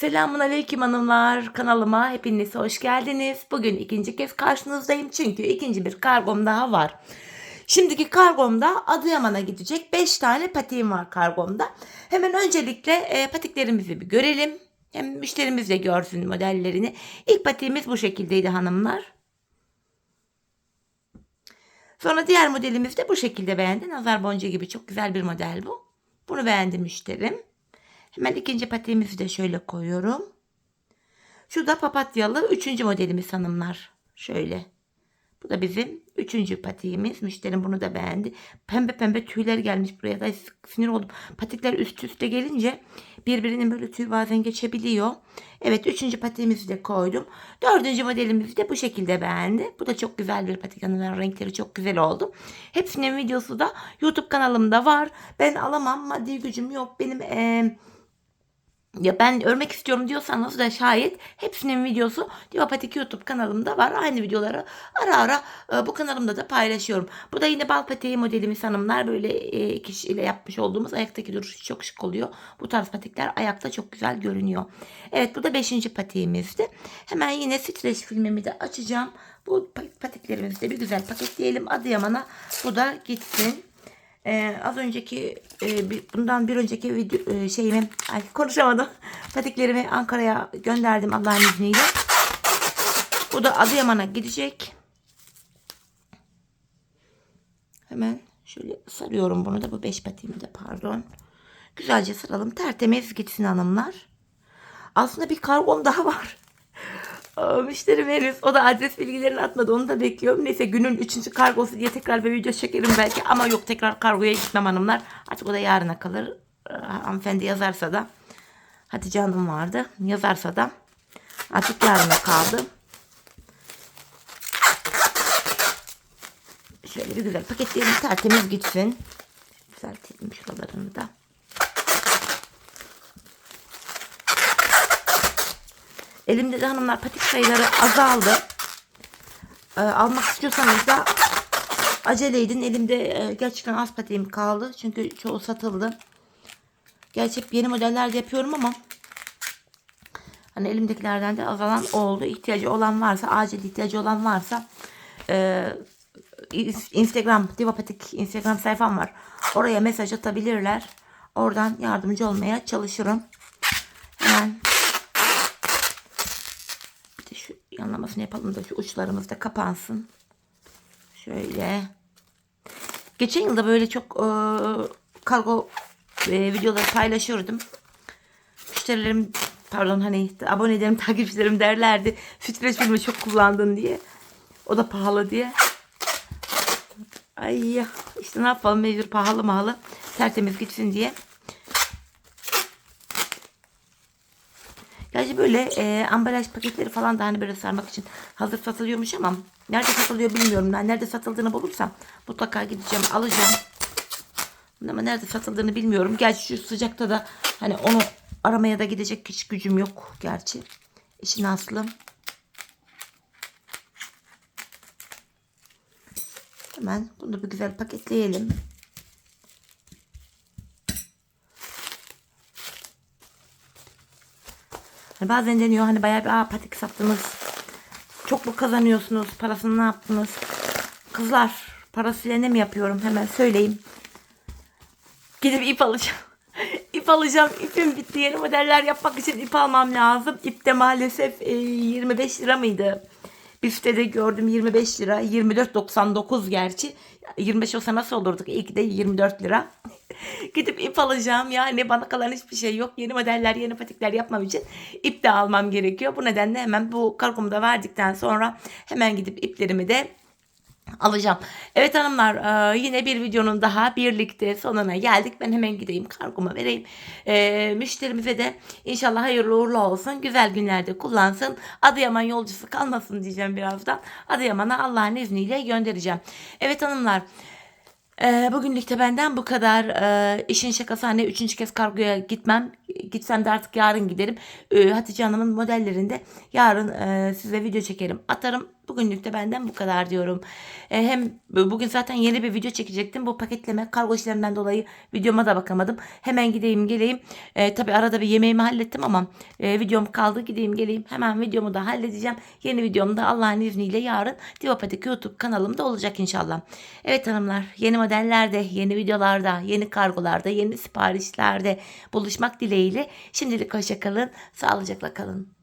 Selamun aleyküm hanımlar. Kanalıma hepiniz hoş geldiniz. Bugün ikinci kez karşınızdayım çünkü ikinci bir kargom daha var. Şimdiki kargomda Adıyaman'a gidecek 5 tane patiğim var kargomda. Hemen öncelikle e, patiklerimizi bir görelim. Hem müşterimiz de görsün modellerini. İlk patiğimiz bu şekildeydi hanımlar. Sonra diğer modelimiz de bu şekilde beğendi. Nazar boncuğu gibi çok güzel bir model bu. Bunu beğendi müşterim. Hemen ikinci patiğimizi de şöyle koyuyorum. Şu da papatyalı üçüncü modelimiz hanımlar. Şöyle. Bu da bizim üçüncü patiğimiz. Müşterim bunu da beğendi. Pembe pembe tüyler gelmiş buraya da sinir oldum. Patikler üst üste gelince birbirinin böyle tüy bazen geçebiliyor. Evet üçüncü patiğimizi de koydum. Dördüncü modelimizi de bu şekilde beğendi. Bu da çok güzel bir patik hanımlar. Renkleri çok güzel oldu. Hepsinin videosu da YouTube kanalımda var. Ben alamam maddi gücüm yok. Benim eee ya ben örmek istiyorum diyorsanız da şayet hepsinin videosu Divapatik YouTube kanalımda var. Aynı videoları ara ara e, bu kanalımda da paylaşıyorum. Bu da yine bal peteği modelimiz hanımlar. Böyle e, kişiyle yapmış olduğumuz ayaktaki duruş çok şık oluyor. Bu tarz patikler ayakta çok güzel görünüyor. Evet bu da 5. patiğimizdi. Hemen yine streç filmimi de açacağım. Bu patiklerimizi de bir güzel paketleyelim. Adıyaman'a bu da gitsin. Ee, az önceki e, bundan bir önceki video e, şeyimi ay konuşamadım. Patiklerimi Ankara'ya gönderdim Allah'ın izniyle. Bu da Adıyaman'a gidecek. Hemen şöyle sarıyorum bunu da bu beş patiğimi de pardon. Güzelce saralım. Tertemiz gitsin hanımlar. Aslında bir kargom daha var. Aa, Müşteri henüz o da adres bilgilerini atmadı onu da bekliyorum. Neyse günün üçüncü kargosu diye tekrar bir video çekerim belki ama yok tekrar kargoya gitmem hanımlar. Artık o da yarına kalır. Ee, Hanımefendi yazarsa da Hatice Hanım vardı yazarsa da artık yarına kaldı. Şöyle bir güzel paketleyelim tertemiz gitsin. Düzeltelim şuralarını da. Elimde de hanımlar patik sayıları azaldı. Ee, almak istiyorsanız da acele edin. Elimde e, gerçekten az patiğim kaldı. Çünkü çoğu satıldı. Gerçi yeni modeller de yapıyorum ama hani elimdekilerden de azalan oldu. İhtiyacı olan varsa, acil ihtiyacı olan varsa e, Instagram, Divapatik Instagram sayfam var. Oraya mesaj atabilirler. Oradan yardımcı olmaya çalışırım. Hemen bir de şu yanlamasını yapalım da şu uçlarımız da kapansın. Şöyle. Geçen yılda böyle çok e, kargo e, videoları paylaşıyordum. Müşterilerim pardon hani abonelerim takipçilerim derlerdi. Streç filmi çok kullandın diye. O da pahalı diye. Ay ya işte ne yapalım mecbur pahalı mahalı tertemiz gitsin diye. Gerçi böyle e, ambalaj paketleri falan da hani böyle sarmak için hazır satılıyormuş ama nerede satılıyor bilmiyorum. Ben nerede satıldığını bulursam mutlaka gideceğim alacağım. Ama nerede satıldığını bilmiyorum. Gerçi şu sıcakta da hani onu aramaya da gidecek hiç gücüm yok gerçi. İşin aslı. Hemen bunu bir güzel paketleyelim. Hani bazen deniyor hani bayağı bir patik sattınız. Çok mu kazanıyorsunuz? Parasını ne yaptınız? Kızlar parasıyla ne mi yapıyorum? Hemen söyleyeyim. Gidip ip alacağım. ip alacağım. İpim bitti. Yeni modeller yapmak için ip almam lazım. İp de maalesef e, 25 lira mıydı? Bir sitede gördüm 25 lira. 24.99 gerçi. 25 olsa nasıl olurduk? İyi de 24 lira. Gidip ip alacağım. Yani bana kalan hiçbir şey yok. Yeni modeller, yeni patikler yapmam için ip de almam gerekiyor. Bu nedenle hemen bu kargomu da verdikten sonra hemen gidip iplerimi de alacağım. Evet hanımlar e, yine bir videonun daha birlikte sonuna geldik. Ben hemen gideyim kargomu vereyim. E, müşterimize de inşallah hayırlı uğurlu olsun. Güzel günlerde kullansın. Adıyaman yolcusu kalmasın diyeceğim birazdan. Adıyaman'a Allah'ın izniyle göndereceğim. Evet hanımlar. Ee, bugünlük de benden bu kadar. İşin şakası hani üçüncü kez kargoya gitmem gitsem de artık yarın giderim. Ee, Hatice Hanım'ın modellerinde yarın e, size video çekerim. Atarım. Bugünlük de benden bu kadar diyorum. E, hem bugün zaten yeni bir video çekecektim. Bu paketleme kargo işlerinden dolayı videoma da bakamadım. Hemen gideyim geleyim. E, tabii arada bir yemeğimi hallettim ama e, videom kaldı. Gideyim geleyim. Hemen videomu da halledeceğim. Yeni videomda Allah'ın izniyle yarın Divapatik YouTube kanalımda olacak inşallah. Evet hanımlar yeni modellerde, yeni videolarda, yeni kargolarda, yeni siparişlerde buluşmak dileğiyle. Şimdilik hoşça kalın. Sağlıcakla kalın.